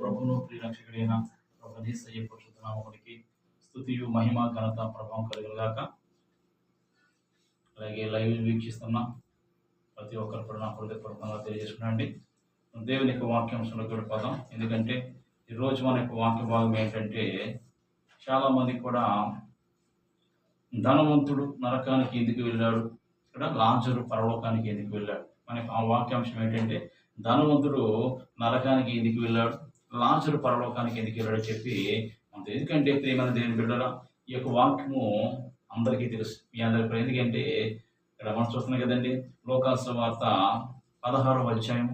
ప్రభును ప్రియరక్షకుడైన ప్రభు పురుషుతనామకుడికి స్థుతియు మహిమ ఘనత ప్రభావం కలుగుగాక అలాగే లైవ్ వీక్షిస్తున్న ప్రతి ఒక్కరు కూడా నా హృదయపూర్వకంగా తెలియజేసుకున్నాండి. దేవుని యొక్క వాక్యాంశంలో గడిపోదాం ఎందుకంటే ఈరోజు మన యొక్క వాక్య భాగం ఏంటంటే చాలామంది కూడా ధనవంతుడు నరకానికి ఎందుకు వెళ్ళాడు? ఇక్కడ లాంచరు పరలోకానికి ఎందుకు వెళ్ళాడు? మనకి ఆ వాక్యాంశం ఏంటంటే ధనవంతుడు నరకానికి ఎందుకు వెళ్ళాడు? లాంచరు పరలోకానికి ఎందుకు వెళ్ళాడు చెప్పి మనకు ఎందుకంటే ప్రేమైన దేవుని బిడ్డరా ఈ యొక్క వాక్యము అందరికీ తెలుసు. మీ అందరికీ ఎందుకంటే ఇక్కడ మనం చూస్తున్నాం కదండి. లోకాసు వార్త పదహారవ అధ్యాయం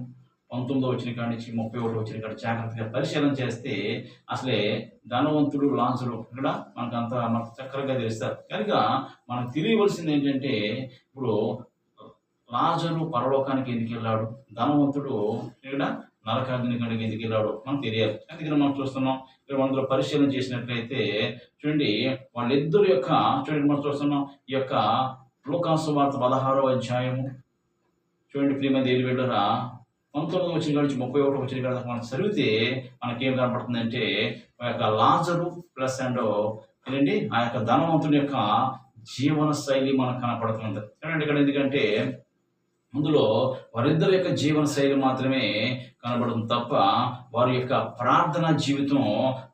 పంతొమ్మిదో వచ్చిన కాడి నుంచి ముప్పై ఒకటి వచ్చిన కాడి జాగ్రత్తగా పరిశీలన చేస్తే అసలే ధనవంతుడు లాంచుడు ఇక్కడ మనకు అంత మనకు చక్కగా తెలుస్తారు. కనుక మనకు తెలియవలసింది ఏంటంటే ఇప్పుడు లాజరు పరలోకానికి ఎందుకు వెళ్ళాడు? ధనవంతుడు ఇక్కడ నరకాగ్ని కడికి ఎందుకు వెళ్ళాడు మనకు తెలియాలి. అందుకని మనం చూస్తున్నాం ఇక్కడ మనలో పరిశీలన చేసినట్లయితే చూడండి వాళ్ళిద్దరు యొక్క చూడండి మనం చూస్తున్నాం ఈ యొక్క లోకాసు వార్త పదహారో అధ్యాయము. చూడండి ప్రియమ దేవి బిడ్డరా పంతొమ్మిది వచ్చిన కాడి నుంచి ముప్పై ఒకటి వచ్చిన కాడ మనం చదివితే మనకేం కనపడుతుందంటే ఆ యొక్క లాజరు ప్లస్ అండ్ ఏంటండి ఆ యొక్క ధనవంతుని యొక్క జీవన శైలి మనకు కనపడుతుంది. చూడండి ఇక్కడ ఎందుకంటే అందులో వారిద్దరి యొక్క జీవన శైలి మాత్రమే కనబడడం తప్ప వారి యొక్క ప్రార్థన జీవితం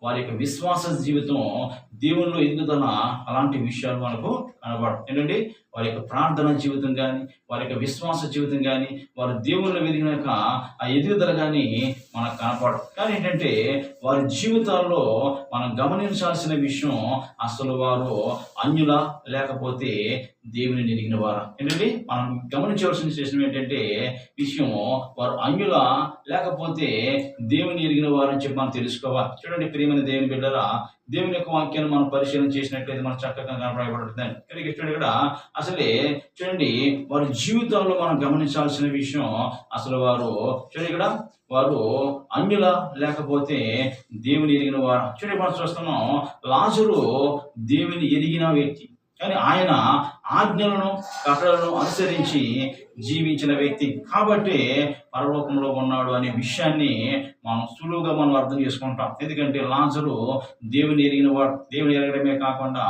వారి యొక్క విశ్వాస జీవితం దేవుళ్ళు ఎదుగుదల అలాంటి విషయాలు మనకు కనబడవు ఏంటంటే వారి యొక్క ప్రార్థన జీవితం కానీ వారి యొక్క విశ్వాస జీవితం కానీ వారి దేవుళ్ళు ఎదిగిన యొక్క ఆ ఎదుగుదల కానీ మనకు కనపడదు కానీ ఏంటంటే వారి జీవితాల్లో మనం గమనించాల్సిన విషయం అసలు వారు అన్యుల లేకపోతే దేవుని ఎరిగిన వారా? ఏంటంటే మనం గమనించవలసిన విషయం ఏంటంటే విషయం వారు అంగుల లేకపోతే దేవుని ఎరిగిన వారు అని చెప్పి మనం తెలుసుకోవాలి. చూడండి ప్రియమైన దేవుని బిడ్డరా దేవుని యొక్క వాక్యాన్ని మనం పరిశీలన చేసినట్లయితే మనం చక్కగా కనపడబడుతుంది. కానీ చూడండి ఇక్కడ అసలే చూడండి వారి జీవితంలో మనం గమనించాల్సిన విషయం అసలు వారు చూడండి ఇక్కడ వారు అన్యుల లేకపోతే దేవుని ఎరిగిన వారు. చూడండి మనం చూస్తున్నాం లాజరు దేవుని ఎరిగిన వ్యక్తి. కానీ ఆయన ఆజ్ఞలను కట్టలను అనుసరించి జీవించిన వ్యక్తి. కాబట్టి పరలోకంలో ఉన్నాడు అనే విషయాన్ని మనం సులువుగా మనం అర్థం చేసుకుంటాం. ఎందుకంటే లాజరు దేవుని ఎరిగిన వాడు దేవుని ఎరగడమే కాకుండా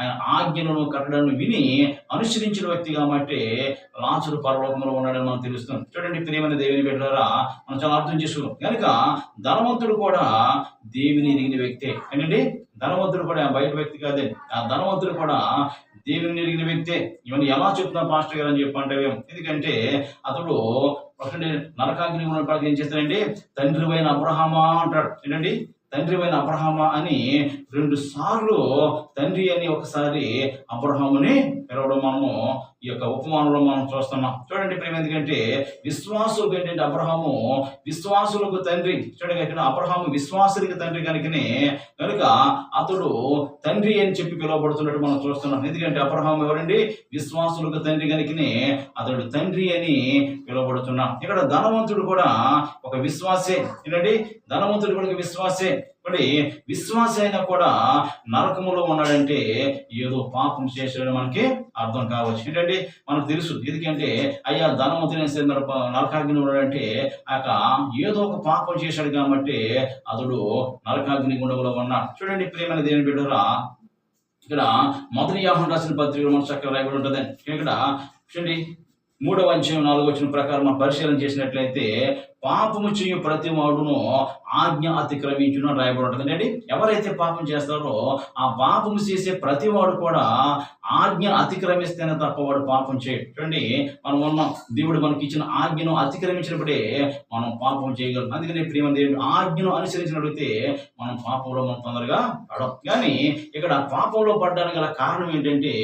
ఆయన ఆజ్ఞలను కట్టడాలను విని అనుసరించిన వ్యక్తి కాబట్టి లాజరు పరలోకంలో ఉన్నాడని మనం తెలుస్తుంది. చూడండి ప్రియమైన దేవుని పెట్టారా మనం చాలా అర్థం చేసుకున్నాం. కనుక ధనవంతుడు కూడా దేవుని ఎరిగిన వ్యక్తే. ఏంటండి? ధనవంతుడు కూడా బయట వ్యక్తి కాదే. ఆ ధనవంతుడు కూడా దేవుని ఎరిగిన వ్యక్తే. ఇవన్నీ ఎలా చెప్తున్నా పాస్టర్ గారు అని చెప్పంటే ఎందుకంటే అతడు ఒకటి నరకాగ్ని ఉన్నప్పటికీ ఏం చేస్తాడండి? తండ్రి అయిన అబ్రహామా అంటాడు. ఏంటండి? తండ్రి అయిన అబ్రహామా అని రెండు సార్లు తండ్రి అని ఒకసారి అబ్రహాముని పిలవడం మనము ఈ యొక్క ఉపమానంలో మనం చూస్తున్నాం. చూడండి ప్రేమ ఎందుకంటే విశ్వాసులకు ఏంటంటే అబ్రహాము విశ్వాసులకు తండ్రి. చూడండి ఇక్కడ అబ్రహాము విశ్వాసులకి తండ్రి కనుకనే కనుక అతడు తండ్రి అని చెప్పి పిలువబడుతున్నట్టు మనం చూస్తున్నాం. ఎందుకంటే అబ్రహాము ఎవరండి? విశ్వాసులకు తండ్రి కనుకనే అతడు తండ్రి అని పిలువబడుతున్నాం. ఇక్కడ ధనవంతుడు కూడా ఒక విశ్వాసే. ఏంటండి? ధనవంతుడు కూడా విశ్వాసే. మరి విశ్వాస అయినా కూడా నరకములో ఉన్నాడంటే ఏదో పాపం చేశాడని మనకి అర్థం కావచ్చు. ఏంటంటే మనకు తెలుసు. ఎందుకంటే అయ్యా ధనవంతుని నరకాగ్ని ఉన్నాడంటే ఆక ఏదో ఒక పాపం చేశాడు కాబట్టి అతడు నరకాగ్ని గుండములో ఉన్నాడు చూడండి ప్రేమైన దేని బిడ్డరా ఇక్కడ మొదటి యాహం రాసిన పత్రికలు మన చక్కగా రాయబడి ఉంటుంది ఇక్కడ చూడండి మూడవ అధ్యాయం నాలుగు వచ్చిన ప్రకారం మనం పరిశీలన చేసినట్లయితే పాపము చేయు ప్రతి వాడును ఆజ్ఞ అతిక్రమించును అని రాయబడి ఉంటుంది. ఎవరైతే పాపం చేస్తారో ఆ పాపం చేసే ప్రతి వాడు కూడా ఆజ్ఞ అతిక్రమిస్తేనే తప్ప వాడు పాపం చేయడు. చూడండి మనం ఉన్నాం దేవుడు మనకి ఇచ్చిన ఆజ్ఞను అతిక్రమించినప్పుడే మనం పాపం చేయగలం. అందుకని ప్రేమ దేవుడు ఆజ్ఞను అనుసరించినట్లయితే మనం పాపంలో మనం తొందరగా పడం కానీ ఇక్కడ పాపంలో పడడానికి గల కారణం ఏంటంటే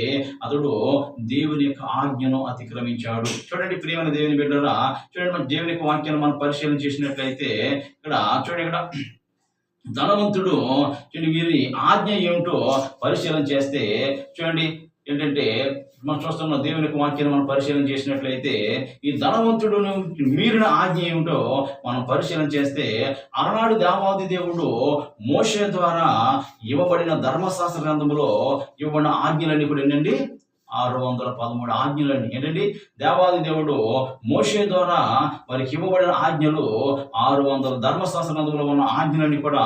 అతడు దేవుని యొక్క ఆజ్ఞను అతిక్రమించాడు. చూడండి ప్రియమైన దేవుని బిడ్డరా చూడండి మన దేవుని యొక్క వాక్యాన్ని మనం పరిశీలన చేసినట్లయితే ఇక్కడ చూడండి ఇక్కడ. ధనవంతుడు చూడండి వీరి ఆజ్ఞ ఏమిటో పరిశీలన చేస్తే చూడండి ఏంటంటే మనం చూస్తున్న దేవుని యొక్క వాక్యాన్ని మనం పరిశీలన చేసినట్లయితే ఈ ధనవంతుడును మీరిన ఆజ్ఞ ఏమిటో మనం పరిశీలన చేస్తే అలనాడు దేవాది దేవుడు మోషే ద్వారా ఇవ్వబడిన ధర్మశాస్త్ర గ్రంథంలో ఇవ్వబడిన ఆజ్ఞలన్నీ కూడా ఏంటండి ఆరు వందల పదమూడు ఆజ్ఞలని. ఏంటండి? దేవాది దేవుడు మోషే ద్వారా వారికి ఇవ్వబడిన ఆజ్ఞలు ఆరు వందల ధర్మశాస్త్రంలో ఉన్న ఆజ్ఞలని కూడా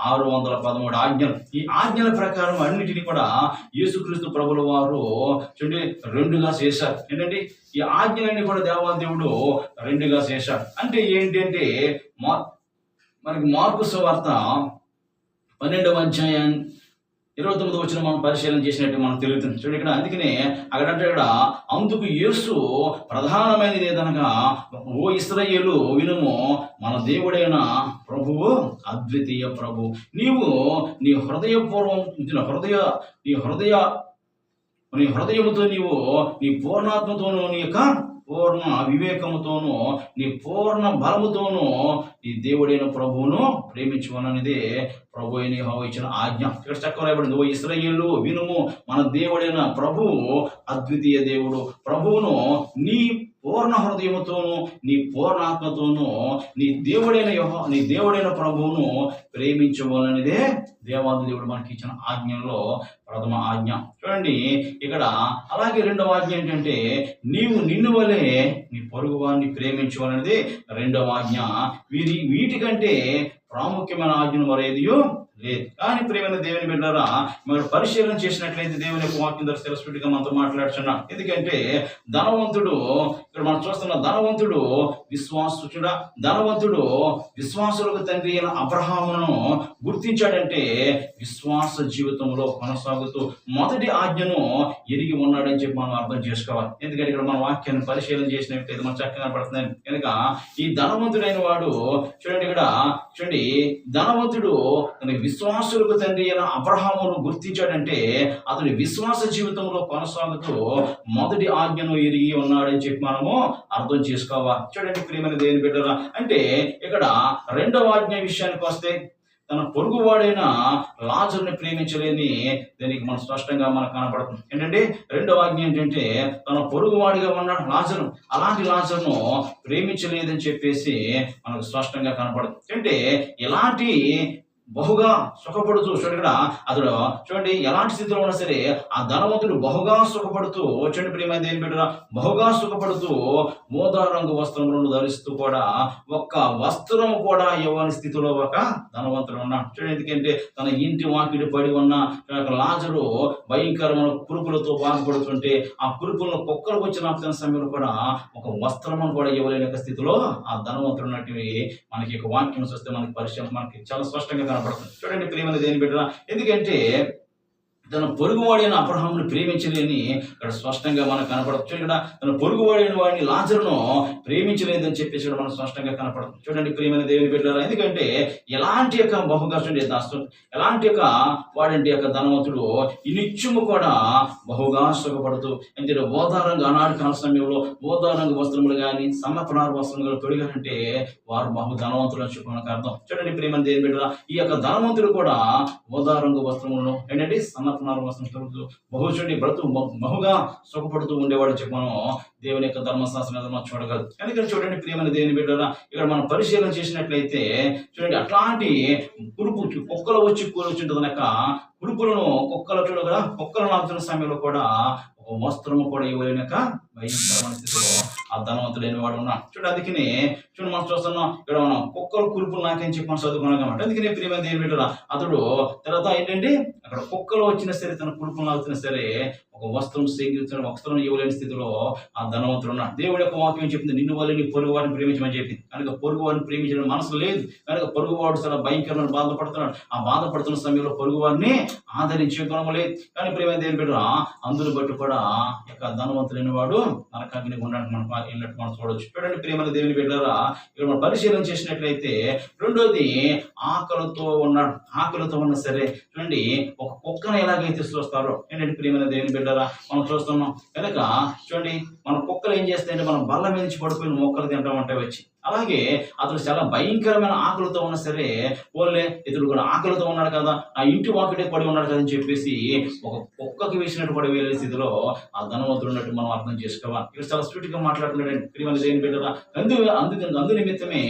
ఆరు వందల పదమూడు ఆజ్ఞలు. ఈ ఆజ్ఞల ప్రకారం అన్నిటిని కూడా యేసుక్రీస్తు ప్రభుల వారు చూడండి రెండుగా చేశారు. ఏంటండి? ఈ ఆజ్ఞలన్నీ కూడా దేవాది దేవుడు రెండుగా చేశాడు అంటే ఏంటంటే మా మనకి మార్పు సువార్త పన్నెండవ అధ్యాయం ఇరవై తొమ్మిది వచ్చిన మనం పరిశీలన చేసినట్టు మనకు తెలుగుతుంది. చూడండి ఇక్కడ అందుకనే అక్కడ అంటే ఇక్కడ అందుకు యేసు ప్రధానమైనది ఏదనగా ఓ ఇస్రయ్యలు వినుము మన దేవుడైన ప్రభువు అద్వితీయ ప్రభు. నీవు నీ హృదయపూర్వం హృదయ నీ హృదయ నీ హృదయముతో నీవు నీ పూర్ణాత్మతోనూ నీ యొక్క పూర్ణ అవివేకముతోనూ నీ పూర్ణ బలముతోనూ నీ దేవుడైన ప్రభువును ప్రేమించుకోననేది ప్రభు అయిన ఇచ్చిన ఆజ్ఞ. ఇక్కడ చక్కగా రాయబడింది ఓ ఇస్రాయేలు వినుము మన దేవుడైన ప్రభువు అద్వితీయ దేవుడు ప్రభువును నీ పూర్ణ హృదయముతోను నీ పూర్ణాత్మతోను నీ దేవుడైన యెహో నీ దేవుడైన ప్రభువును ప్రేమించవాలనేదే దేవాది దేవుడు మనకి ఇచ్చిన ఆజ్ఞలో ప్రథమ ఆజ్ఞ. చూడండి ఇక్కడ అలాగే రెండవ ఆజ్ఞ ఏంటంటే నీవు నిన్ను వలె నీ పొరుగు వారిని ప్రేమించవాలనేది రెండవ ఆజ్ఞ. వీరి వీటికంటే ప్రాముఖ్యమైన ఆజ్ఞను మరేదియో? లేదు. కానీ ప్రేమైన దేవుని బిడ్డారా మీరు పరిశీలన చేసినట్లయితే దేవుని యొక్క వాక్యం ద్వారా సెలస్పెట్టిగా మనతో మాట్లాడుతున్నాం ఎందుకంటే ధనవంతుడు ఇక్కడ మనం చూస్తున్న ధనవంతుడు విశ్వాసుడా ధనవంతుడు విశ్వాసులకు తండ్రి అయిన అబ్రహామును గుర్తించాడంటే విశ్వాస జీవితంలో కొనసాగుతూ మొదటి ఆజ్ఞను ఎరిగి ఉన్నాడని చెప్పి మనం అర్థం చేసుకోవాలి. ఎందుకంటే ఇక్కడ మన వాక్యాన్ని పరిశీలన చేసినట్లయితే మనం చక్కగా పడుతుంది కనుక ఈ ధనవంతుడైన వాడు చూడండి ఇక్కడ చూడండి ధనవంతుడు తన విశ్వాసులకు తండ్రి అయిన అబ్రహామును గుర్తించాడంటే అతని విశ్వాస జీవితంలో కొనసాగుతూ మొదటి ఆజ్ఞను ఎరిగి ఉన్నాడని చెప్పి మనము అర్థం చేసుకోవాలి చూడండి ప్రియమైన దేని బిడ్డరా అంటే ఇక్కడ రెండవ ఆజ్ఞ విషయానికి వస్తే తన పొరుగువాడైన లాజర్ని ప్రేమించలేని దీనికి మనం స్పష్టంగా మనకు కనపడుతుంది ఏంటంటే రెండవ ఆజ్ఞ ఏంటంటే తన పొరుగువాడిగా ఉన్నాడు లాజరు. అలాంటి లాజర్ను ప్రేమించలేదని చెప్పేసి మనకు స్పష్టంగా కనపడుతుంది అంటే ఎలాంటి బహుగా సుఖపడుతూ చూడండి ఇక్కడ. అతడు చూడండి ఎలాంటి స్థితిలో ఉన్నా సరే ఆ ధనవంతుడు బహుగా సుఖపడుతూ చూడండి ప్రియమైన ఏం పెట్టరా బహుగా సుఖపడుతూ మోదా రంగు వస్త్రములను ధరిస్తూ కూడా ఒక్క వస్త్రం కూడా ఇవ్వని స్థితిలో ఒక ధనవంతుడు ఉన్నాడు. చూడండి ఎందుకంటే తన ఇంటి వాకిడి పడి ఉన్న లాజరు భయంకరమైన కురుపులతో బాధపడుతుంటే ఆ కురుపులను కుక్కలకు వచ్చిన సమయంలో కూడా ఒక వస్త్రమును కూడా ఇవ్వలేని స్థితిలో ఆ ధనవంతుడు ఉన్నట్టు మనకి ఒక వాక్యం చూస్తే మనకి పరిచయం మనకి చాలా స్పష్టంగా కనపడుతుంది చూడండి ప్రేమను దేని బిడ్డ ఎందుకంటే తన పొరుగువాడైన అబ్రహామును ప్రేమించలేని ఇక్కడ స్పష్టంగా మనకు కనపడదు చూడండి ఇక్కడ తన పొరుగువాడైన వాడిని లాజరును ప్రేమించలేదని చెప్పేసి ఇక్కడ మనకు స్పష్టంగా కనపడదు చూడండి ప్రేమైన దేవుని పెట్టారు ఎందుకంటే ఎలాంటి యొక్క బహుగా దాస్తు ఎలాంటి యొక్క వాడంటి యొక్క ధనవంతుడు ఈ నిత్యము కూడా బహుగా సుఖపడుతూ ఎందుకంటే ఓదారంగా ఆనాడు కాల సమయంలో ఓదారంగ వస్త్రములు కానీ సమర్పణ వస్త్రములు తొడిగారంటే వారు బహు ధనవంతులు అని చెప్పి మనకు అర్థం. చూడండి ప్రేమ దేవుని పెట్టారా ఈ యొక్క ధనవంతుడు కూడా ఓదారంగ వస్త్రములను ఏంటంటే సమ వస్త్రం తొడుగుతూ బహు చూడండి బ్రతు బహుగా సుఖపడుతూ ఉండేవాడు చెప్పి మనం దేవుని యొక్క ధర్మశాస్త్రం మీద మనం చూడగలదు ఎందుకంటే చూడండి ప్రియమైన దేవుని బిడ్డరా ఇక్కడ మనం పరిశీలన చేసినట్లయితే చూడండి అట్లాంటి కురుపు కుక్కలు వచ్చి కూర్చుంటుంది కనుక కురుపులను కుక్కలు చూడగా కుక్కలను ఆపుతున్న సమయంలో కూడా ఒక వస్త్రము కూడా ఇవ్వలేనక భయంకరమైన స్థితిలో ఆ ధనవంతుడైన వాడు ఉన్నా. చూడు అందుకనే చూడు మనం చూస్తున్నాం ఇక్కడ మనం కుక్కలు కురుపులు నాకేం చెప్పి మనం చదువుకున్నాం కాబట్టి అందుకనే ప్రియమైన దేవుని బిడ్డరా అతడు తర్వాత ఏంటంటే అక్కడ కుక్కలు వచ్చినా సరే తన కురుపులు లాగుతున్నా సరే ఒక వస్త్రం సేకరించిన వస్త్రం ఇవ్వలేని స్థితిలో ఆ ధనవంతుడు ఉన్నాడు. దేవుడి యొక్క వాక్యం చెప్పింది? నిన్ను వల్ల నీ పొరుగు వాడిని ప్రేమించమని చెప్పింది. కనుక పొరుగు వాడిని ప్రేమించడం మనసు లేదు. కనుక పొరుగు వాడు చాలా భయంకరమైన బాధపడుతున్నాడు. ఆ బాధపడుతున్న సమయంలో పొరుగు వాడిని ఆదరించే గుణము లేదు. కానీ ప్రేమ దేని బిడ్డ అందులో బట్టి కూడా యొక్క ధనవంతులైన వాడు నరకాగ్ని ఉండడానికి మనం వెళ్ళినట్టు మనం చూడవచ్చు చూడండి ప్రేమల దేవుని బిడ్డరా ఇక్కడ మనం పరిశీలన చేసినట్లయితే రెండోది ఆకలితో ఉన్నాడు ఆకలితో ఉన్న సరే చూడండి ఒక కుక్కను ఎలాగైతే చూస్తారో ఏంటంటే ప్రేమల దేవుని బిడ్డరా మనం చూస్తున్నాం. కనుక చూడండి మన కుక్కలు ఏం చేస్తాయంటే మనం బల్ల మీద నుంచి పడిపోయిన మొక్కలు తింటాం అంటే వచ్చి అలాగే అతడు చాలా భయంకరమైన ఆకలితో ఉన్నా సరే పోలే ఇతడు కూడా ఆకలితో ఉన్నాడు కదా ఆ ఇంటి వాకిటే పడి ఉన్నాడు కదా అని చెప్పేసి ఒక కుక్కకి వేసినట్టు పడి వెళ్ళే స్థితిలో ఆ ధనవంతుడు ఉన్నట్టు మనం అర్థం చేసుకోవాలి. ఇక్కడ చాలా స్వీట్గా మాట్లాడుతున్నాడు ప్రియమైన దేని బిడ్డరా అందు అందుకు అందు నిమిత్తమే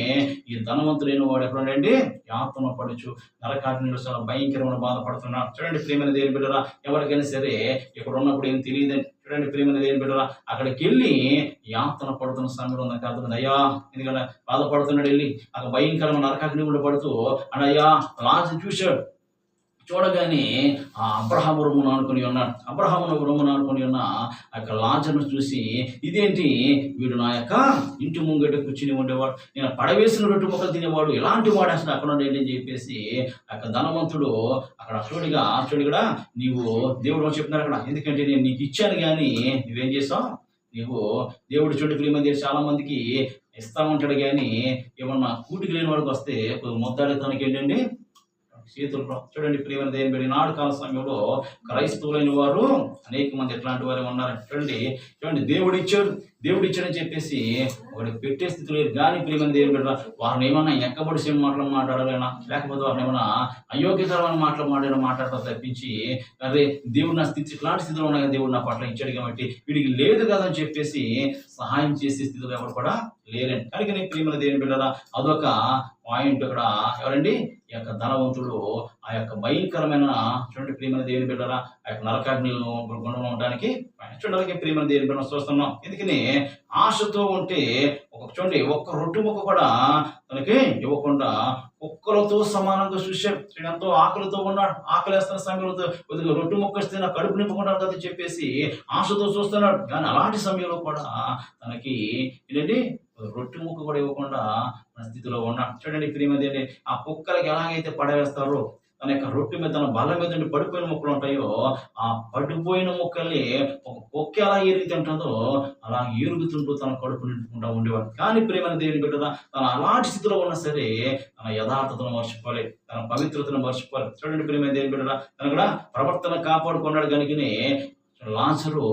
ఈ ధనవంతుడైన వాడు ఎక్కడ ఉన్నాడండి? యాతన పడుచు నరకాగ్నిలో చాలా భయంకరమైన బాధపడుతున్నాడు. చూడండి ప్రియమైన దేని బిడ్డరా ఎవరికైనా సరే ఇక్కడ ఉన్నప్పుడు ఏం తెలియదండి. చూడండి ప్రేమని దేని బిడ్డరా అక్కడికి వెళ్ళి యాతన పడుతున్న సమయంలో నాకు అర్థమైంది. అయ్యా ఎందుకంటే బాధపడుతున్నాడు వెళ్ళి. అక్కడ భయంకరమైన నరకాగ్ని కూడా పడుతూ అని అయ్యా లాస్ట్ చూశాడు. చూడగానే ఆ అబ్రహాము రొమ్మును అనుకుని ఉన్నాడు అబ్రహాము రొమ్మును అనుకుని ఉన్న ఆ యొక్క లాజర్ను చూసి ఇదేంటి? వీడు నా యొక్క ఇంటి ముంగట కూర్చుని ఉండేవాడు. నేను పడవేసిన రొట్టె మొక్కలు తినేవాడు. ఎలాంటి వాడు అసలు అక్కడ ఉండేది అని చెప్పేసి ఆ యొక్క ధనవంతుడు అక్కడ చూడిగా చూడిగా నీవు దేవుడు చెప్తున్నాడు అక్కడ. ఎందుకంటే నేను నీకు ఇచ్చాను కానీ నువ్వేం చేసావు? నీవు దేవుడు చూడు ప్రియమంది చాలా మందికి ఇస్తా ఉంటాడు కానీ ఏమన్నా కూటికి లేని వాడికి వస్తే ముద్దాడే తనకి ఏంటండి? చేతులు చూడండి ప్రియమైన దేని పెట్టి నాడు కాల సమయంలో క్రైస్తవులైన వారు అనేక మంది ఎట్లాంటి వారు ఉన్నారు చూడండి చూడండి దేవుడు ఇచ్చాడు దేవుడు ఇచ్చాడని చెప్పేసి వాడికి పెట్టే స్థితి లేదు కానీ ప్రియమైన దేవుని బిడ్డ వారిని ఏమన్నా ఎక్కబడి మాటలు మాట్లాడాలైనా? లేకపోతే వారిని ఏమన్నా అయోగ్యకరమైన మాటలు మాట్లాడడం మాట్లాడటం తప్పించి అరే దేవుడు నా స్థితి ఇట్లాంటి స్థితిలో ఉన్నాయి దేవుడు నా పట్ల ఇచ్చాడు కాబట్టి వీడికి లేదు కదా అని చెప్పేసి సహాయం చేసే స్థితిలో ఎవరు కూడా లేరండి. కనుక నేను ప్రియమైన దేవుని బిడ్డరా అదొక పాయింట్ ఇక్కడ ఎవరండి? ఈ యొక్క ధనవంతుడు ఆ యొక్క భయంకరమైన చూడండి ప్రియమైన దేవుని బిడ్డరా ఆ యొక్క నరకాగ్నిలను గుణంలో ఉండడానికి చూడడానికి ప్రియమైన దేవుని బిడ్డ చూస్తున్నాం. ఎందుకని? ఆశతో ఉంటే ఒక చూడండి ఒక్క రొట్టు ముక్క కూడా తనకి ఇవ్వకుండా కుక్కలతో సమానంగా చూశాడు ఎంతో ఆకలితో ఉన్నాడు. ఆకలి వేస్తున్న సమయంలో కొద్దిగా రొట్టు ముక్క ఇస్తే నా కడుపు నింపుకుంటాను కదా చెప్పేసి ఆశతో చూస్తున్నాడు. కానీ అలాంటి సమయంలో కూడా తనకి ఏంటంటే రొట్టె ముక్క కూడా ఇవ్వకుండా మన స్థితిలో ఉన్నాడు చూడండి ప్రియమది ఏంటి? ఆ కుక్కలకి ఎలాగైతే పడవేస్తారో తన యొక్క రొట్టె మీద తన బల్ల మీద ఉండి పడిపోయిన ముక్కలు ఉంటాయో ఆ పడిపోయిన ముక్కల్ని ఒక కుక్క ఎలా ఏరికి తింటుందో అలా ఏరుగుతుంటూ తన కడుపు నింపుకుంటా ఉండేవాడు. కానీ ప్రేమ దేవుని బిడ్డదా తన అలాంటి స్థితిలో ఉన్నా సరే తన యథార్థతను మర్చిపోలే తన పవిత్రతను మర్చిపోలే. చూడండి ప్రేమ దేవుని బిడ్డదా తన కూడా ప్రవర్తన కాపాడుకున్నాడు కనుకనే లాసరు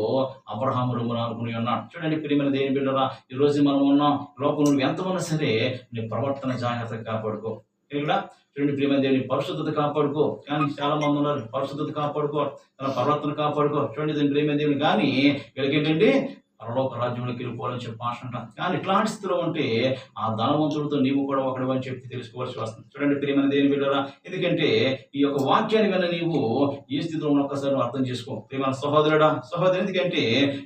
అబ్రహాం రొమ్మున అనుకుని ఉన్నాడు చూడండి ప్రియమైన దేని బిడ్డరా ఈ రోజు మనం ఉన్నాం. లోపల నువ్వు ఎంత ఉన్నా సరే నీ ప్రవర్తన జాగ్రత్తగా కాపాడుకో. ఇక్కడ చూడండి ప్రియమైన దేవుని పరిశుద్ధత కాపాడుకో. కానీ చాలా మంది ఉన్నారు. పరిశుద్ధత కాపాడుకో. తన ప్రవర్తన కాపాడుకో. చూడండి దీని ప్రియమైన దేవుని. కానీ వీళ్ళకి ఏంటంటే పరలోక రాజ్యంలోకి వెళ్ళిపోవాలని చెప్పి ఆశ కానీ ఇట్లాంటి స్థితిలో ఉంటే ఆ ధనవంతుడితో నీవు కూడా ఒకడు అని చెప్పి తెలుసుకోవాల్సి వస్తుంది. చూడండి ప్రియమైన దేని బిడ్డరా ఎందుకంటే ఈ యొక్క వాక్యాన్ని కన్నా నీవు ఏ స్థితిలో ఉన్న ఒక్కసారి నువ్వు అర్థం చేసుకో. ప్రియమైన సహోదరుడా సహోదరు ఎందుకంటే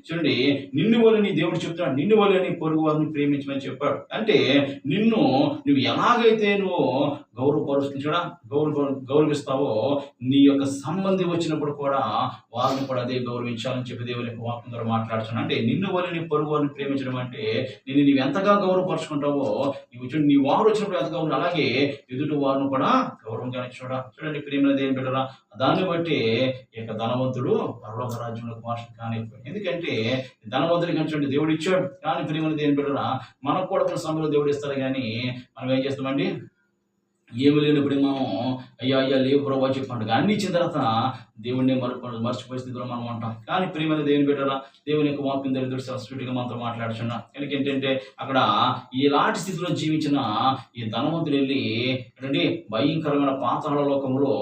చూడండి నిన్ను వల్ల నీ దేవుడు చెప్తున్నాడు నిన్ను వల్ల నీ పొరుగు వారిని ప్రేమించమని చెప్పాడు. అంటే నిన్ను నువ్వు ఎలాగైతే నువ్వు గౌరవపరుస్తుంది చూడ? గౌరవ గౌరవిస్తావో? నీ యొక్క సంబంధి వచ్చినప్పుడు కూడా వారిని కూడా అదే గౌరవించాలని చెప్పి దేవుని యొక్క వాక్యం ద్వారా మాట్లాడుతున్నాను. అంటే నిన్ను వల్ల నీ పొరుగు వారిని ప్రేమించడం అంటే నిన్ను నీవు ఎంతగా గౌరవపరుచుకుంటావో నీవు వచ్చి నీ వారు వచ్చినప్పుడు ఎంతగా ఉంది అలాగే ఎదుటి వారిని కూడా గౌరవంగా చూడ? చూడండి ప్రేమ దేని బిడ్డరా దాన్ని బట్టి ఈ యొక్క ధనవంతుడు పరలోక రాజ్యంలో మార్షం కానీ ఎందుకంటే ధనవంతుడికి చూడండి దేవుడు ఇచ్చాడు. కానీ ప్రేమ దేని బిడ్డరా మనకు కూడా సమయంలో దేవుడు ఇస్తారు కానీ మనం ఏం చేస్తామండి? ఏమి లేనప్పుడు మనం అయ్యా అయ్యా లేవు ప్రభావ చెప్పండి అన్ని ఇచ్చిన తర్వాత దేవుడిని మరపు మర్చిపోయే స్థితిలో మనం ఉంటాం. కానీ ప్రియమైన దేవుని పెట్టారా దేవుని యొక్క వాక్యం దరిద్రుడు సరస్వతిగా మనతో మాట్లాడుచున్నా. కనుక ఏంటంటే అక్కడ ఇలాంటి స్థితిలో జీవించిన ఈ ధనవంతుడు వెళ్ళి ఏంటంటే భయంకరమైన పాతాళ లోకంలో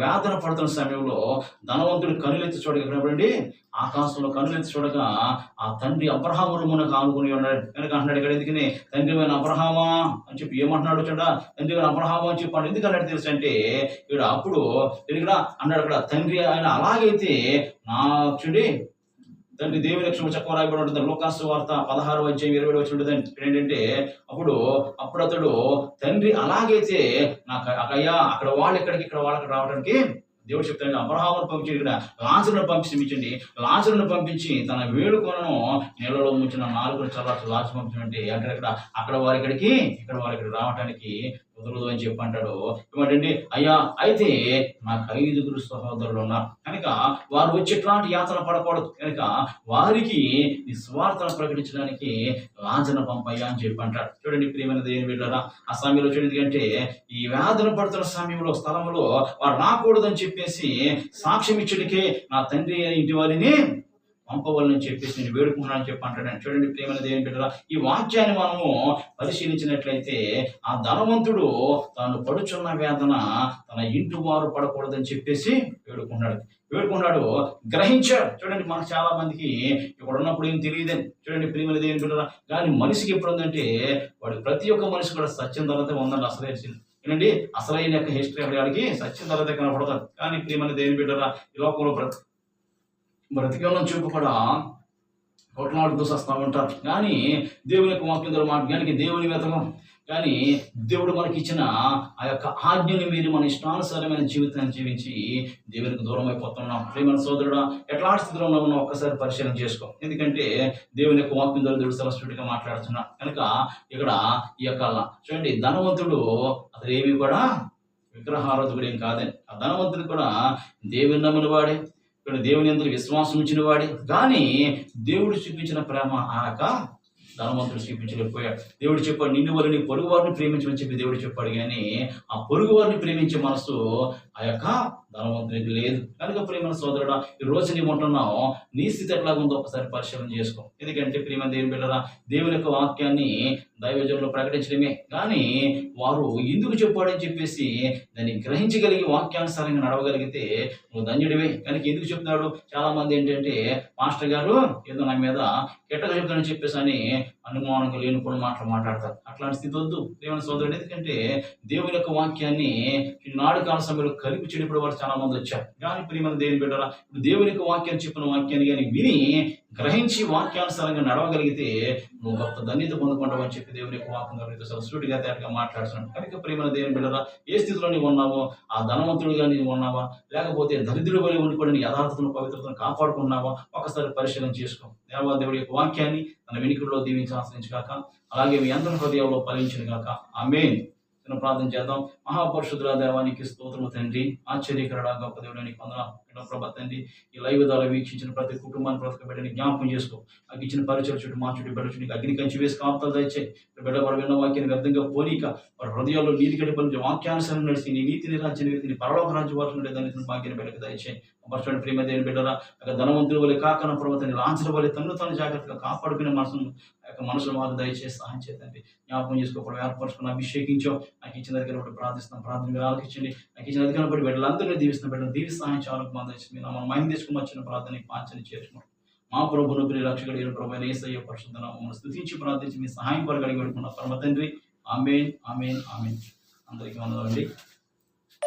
వేదన పడుతున్న సమయంలో ధనవంతుడు కనులెత్తి చూడండి ఆకాశంలో కనులెత్తి చూడగా ఆ తండ్రి అబ్రహాము మనకు ఆనుకుని ఉన్నాడు. కనుక అంటున్నాడు ఇక్కడ ఎందుకని? తండ్రి అయిన అబ్రహామా? అని చెప్పి ఏమంటున్నాడు చూడ తండ్రి అయిన అబ్రహామా అని చెప్పాడు ఎందుకు అన్నాడు తెలుసు అంటే ఇక్కడ అప్పుడు ఇక్కడ అన్నాడు అక్కడ తండ్రి ఆయన అలాగైతే నా చూడి తండ్రి దేవుని లక్ష్యం చక్కవ రాయబడి ఉంటుంది. లోకాసు వార్త పదహారు వచ్చే ఇరవై వచ్చి ఉంటుంది. ఏంటంటే అప్పుడు అప్పుడు అతడు తండ్రి అలాగైతే నాకు అక్కయ్యా అక్కడ వాళ్ళు ఎక్కడికి ఇక్కడ వాళ్ళకి రావడానికి దేవుడు చెప్తాడు అబ్రహామును పంపించి ఇక్కడ లాజరును పంపించండి లాజరును పంపించి తన వేడుకొనను నీళ్ళలో ముంచిన నాలుగు చల్లార్చి లాజు పంపించమంటే అక్కడక్కడ అక్కడ వారి ఇక్కడికి ఇక్కడ వారి ఇక్కడ రావడానికి కుదరదు అని చెప్పి అంటాడు ఏమంటండి? అయ్యా అయితే నాకు ఐదుగురు సహోదరులు ఉన్నారు కనుక వారు వచ్చేట్లాంటి యాతన పడకూడదు. కనుక వారికి నీ స్వార్థను ప్రకటించడానికి రాజన పంపయ్యా అని చెప్పి అంటాడు చూడండి ప్రియమైన దేని బిడ్డరా ఆ సమయంలో చూడండి అంటే ఈ వ్యాధులు పడుతున్న సమయంలో స్థలంలో వారు రాకూడదని చెప్పేసి సాక్ష్యం ఇచ్చడికే నా తండ్రి అనే ఇంటి వారిని పంపవాలని చెప్పేసి నేను వేడుకున్నానని చెప్పి అంటాడు చూడండి ప్రేమ దేవుని బిడ్డరా ఈ వాక్యాన్ని మనము పరిశీలించినట్లయితే ఆ ధనవంతుడు తాను పడుచున్న వేదన తన ఇంటి వారు పడకూడదని చెప్పేసి వేడుకున్నాడు వేడుకున్నాడు గ్రహించాడు. చూడండి మనకు చాలా మందికి ఇక్కడ ఉన్నప్పుడు ఏం తెలియదని. చూడండి ప్రియమైన దేవుని బిడ్డరా కానీ మనిషికి ఎప్పుడు ఉందంటే వాడు ప్రతి ఒక్క మనిషి కూడా సత్యం తర్వాత ఉందండి అసలే ఏంటండి అసలైన యొక్క హిస్టరీ అడిగాడికి సత్యం తర్వాత కనపడతారు. కానీ ప్రియమైన దేవుని బిడ్డరా ఈ లోకంలో బ్రతికి ఉన్న చూపు కూడా కొట్లాడు వస్తూ ఉంటారు. కానీ దేవుని యొక్క వాక్యం మాట కానీ దేవుని వెతకం. కానీ దేవుడు మనకి ఇచ్చిన ఆ యొక్క ఆజ్ఞని మీరు మన ఇష్టానుసారమైన జీవితాన్ని జీవించి దేవునికి దూరం అయిపోతున్నాం. ప్రేమ సోదరుడా ఎట్లాంటి స్థితిలో ఉన్నామో ఒక్కసారి పరిశీలన చేసుకో. ఎందుకంటే దేవుని యొక్క వాక్యం ద్వారా దేవుడు సరస్వతిగా మాట్లాడుతున్నా. కనుక ఇక్కడ ఈ యొక్క చూడండి ధనవంతుడు అతను ఏమి కూడా విగ్రహారాధకుడు ఏం కాదని ఆ ధనవంతుడు కూడా దేవుని నమ్మిన వాడే ఇక్కడ దేవుని అందరూ విశ్వాసం ఉంచిన వాడే కానీ దేవుడు చూపించిన ప్రేమ ఆ యొక్క ధనవంతుడు చూపించలేకపోయాడు. దేవుడు చెప్పాడు నిన్ను వారిని పొరుగు వారిని ప్రేమించమని చెప్పి దేవుడు చెప్పాడు. కానీ ఆ పొరుగు వారిని ప్రేమించే మనసు ఆ యొక్క ధనవంతునికి లేదు. కనుక ప్రియమైన సోదరుడా ఈ రోజు నీవు ఉంటున్నావు నీ స్థితి ఎట్లా ఉందో ఒకసారి పరిశీలన చేసుకో. ఎందుకంటే ప్రేమ దేవుని బిడ్డరా దేవుని యొక్క వాక్యాన్ని దైవజంలో ప్రకటించడమే. కానీ వారు ఎందుకు చెప్పాడని చెప్పేసి దాన్ని గ్రహించగలిగి వాక్యానుసారంగా నడవగలిగితే నువ్వు ధన్యుడివే. కనుక ఎందుకు చెప్తున్నాడు? చాలా మంది ఏంటంటే మాస్టర్ గారు ఏదో నా మీద కెట్టగా చెప్తానని చెప్పేసి అని అనుమానంగా లేనిపోయిన మాటలు మాట్లాడతారు. అట్లాంటి స్థితి వద్దు. దేవుని సోదరుడు ఎందుకంటే దేవుని యొక్క వాక్యాన్ని నాడు కాల సమయంలో కలిపి చెడిపడే వారు చాలా మంది వచ్చారు. కానీ ప్రియమైన దేవుని బిడ్డరా ఇప్పుడు దేవుని యొక్క వాక్యాన్ని చెప్పిన వాక్యాన్ని కానీ విని గ్రహించి వాక్యానుసారంగా నడవగలిగితే నువ్వు గొప్ప ధన్యత పొందుకుంటావని చెప్పి దేవుని యొక్క వాక్యం ద్వారా సరస్వతిగా తేటగా మాట్లాడుతున్నాడు. కనుక ప్రేమ దేవుని బిడ్డరా ఏ స్థితిలో నీవు ఉన్నావో ఆ ధనవంతుడిగా నీవు ఉన్నావా లేకపోతే దరిద్రుడు వల్ల ఉండిపోయిన యథార్థతను పవిత్రతను కాపాడుకున్నావా ఒకసారి పరిశీలన చేసుకో. దేవా దేవుడి యొక్క వాక్యాన్ని తన వెనుకల్లో దీవించి ఆశ్రయించగాక అలాగే మీ అందరి హృదయంలో ఫలించిన గాక ఆమెన్. నేను ప్రార్థన చేద్దాం. మహాపరుషుద్ర దేవానికి స్తోత్రము తండ్రి. ఆశ్చర్యకరణ గొప్ప దేవుడానికి వందన ప్రభా తండ్రి. ఈ లైవ్ ద్వారా వీక్షించిన ప్రతి కుటుంబాన్ని ప్రతి బిడ్డని జ్ఞాపకం చేసుకో. నాకు ఇచ్చిన పరిచయం చుట్టూ మా చుట్టూ బిడ్డ చుట్టూ అగ్ని కంచి వేసి కాపుతాలు తెచ్చే బిడ్డ వారు విన్న వాక్యాన్ని వ్యర్థంగా పోనీక వారి హృదయాల్లో నీతి గడి పని వాక్యానుసరణ నడిచి నీ నీతిని నిరాజ్యం నీ పరలోక రాజ్య వారు దాన్ని భాగ్యాన్ని బిడ్డకు దయచేయి పరచుడు ప్రేమ దేని బిడ్డరా ఆ యొక్క ధనవంతుల వల్ల కాకన పర్వతాన్ని లాంఛన వల్ల తను తను జాగ్రత్తగా కాపాడుకునే మనసును యొక్క మనసును వాళ్ళు దయచేసి సహాయం చేయండి జ్ఞాపకం చేసుకోవడం ఏర్పరచుకుని అభిషేకించో నాకు ఇచ్చిన దగ్గర బట్టి ప్రార్థిస్తాం ప్రార్థన మీరు ఆలోచించండి నాకు ఇచ్చిన దగ్గర బట్టి బిడ్డలందరినీ దీవిస్తున్న బిడ్డలు దీవి సహాయం చాలా. దయచేసి మీరు మనం మైండ్ తీసుకుని వచ్చిన ప్రార్థన పాంచని చేసుకున్నాం మా ప్రభును ప్రియ రక్షకుడు అయిన ప్రభు ఏసయ్య పరిశుద్ధన మమ్మల్ని స్థుతించి ప్రార్థించి మీ సహాయం కొరకు అడిగి పెట్టుకున్న పరమ తండ్రి. Amen amen amen. అందరికీ వందలండి